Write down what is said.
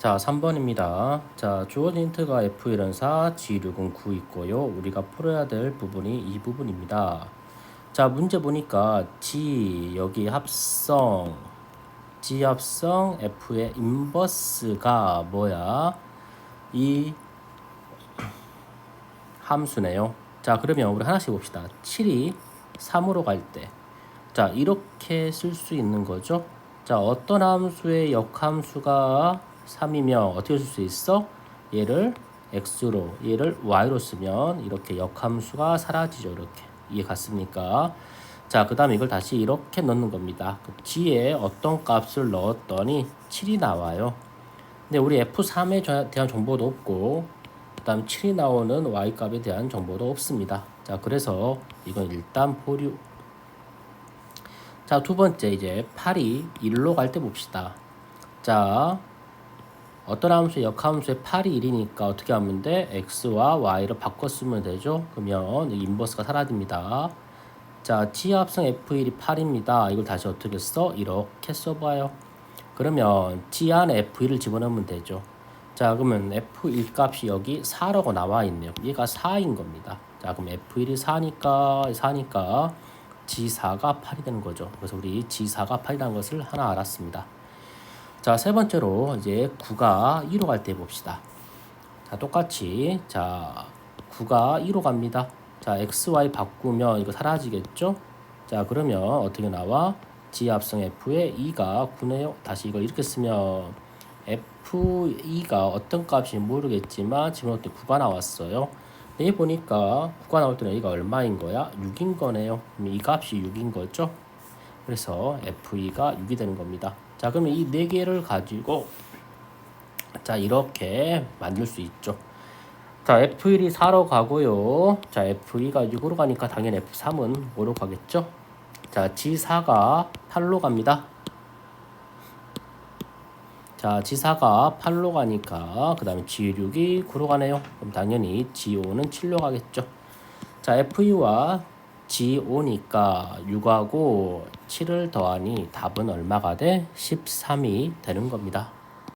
자, 3번입니다. 자, 주어진 힌트가 F1은 4, G6은 9 있고요. 우리가 풀어야 될 부분이 이 부분입니다. 자, 문제 보니까 G, 여기 합성, G 합성 F의 인버스가 뭐야? 이 함수네요. 자, 그러면 우리 하나씩 봅시다. 7이 3으로 갈 때. 자, 이렇게 쓸 수 있는 거죠. 자, 어떤 함수의 역함수가 3이면 어떻게 쓸 수 있어? 얘를 x로, 얘를 y로 쓰면 이렇게 역함수가 사라지죠. 이렇게. 이해 갔습니까? 자, 그 다음에 이걸 다시 이렇게 넣는 겁니다. 그 g에 어떤 값을 넣었더니 7이 나와요. 근데 우리 F3에 대한 정보도 없고, 그 다음 7이 나오는 y 값에 대한 정보도 없습니다. 자, 그래서 이건 일단 보류. 자, 두 번째 이제 8이 1로 갈 때 봅시다. 자, 어떤 함수의 역함수의 8이 1이니까 어떻게 하면 돼? x와 y를 바꿔 쓰면 되죠. 그러면 인버스가 사라집니다. 자, g 합성 f1이 8입니다. 이걸 다시 어떻게 써? 이렇게 써봐요. 그러면 g 안에 f1을 집어넣으면 되죠. 자, 그러면 f1 값이 여기 4라고 나와 있네요. 얘가 4인 겁니다. 자, 그럼 f1이 4니까 4니까 g4가 8이 되는 거죠. 그래서 우리 g4가 8이라는 것을 하나 알았습니다. 자, 세 번째로 이제 9가 2로 갈 때 봅시다. 자, 똑같이 자, 9가 2로 갑니다. 자, x, y 바꾸면 이거 사라지겠죠? 자, 그러면 어떻게 나와? 합성 f의 2가 9네요. 다시 이걸 이렇게 쓰면 f2가 어떤 값인지 모르겠지만 지금 때 9가 나왔어요. 여기 보니까 9가 나올 때는 여기가 얼마인 거야? 6인 거네요. 그럼 이 값이 6인 거죠? 그래서 f2가 6이 되는 겁니다. 자, 그러면 이 네 개를 가지고 자, 이렇게 만들 수 있죠. 자, F1이 4로 가고요. 자, F2가 6으로 가니까 당연히 F3은 5로 가겠죠. 자, G4가 8로 갑니다. 자, G4가 8로 가니까 그 다음에 G6이 9로 가네요. 그럼 당연히 G5는 7로 가겠죠. 자, F2와 G5니까 6하고 7을 더하니 답은 얼마가 돼? 13이 되는 겁니다.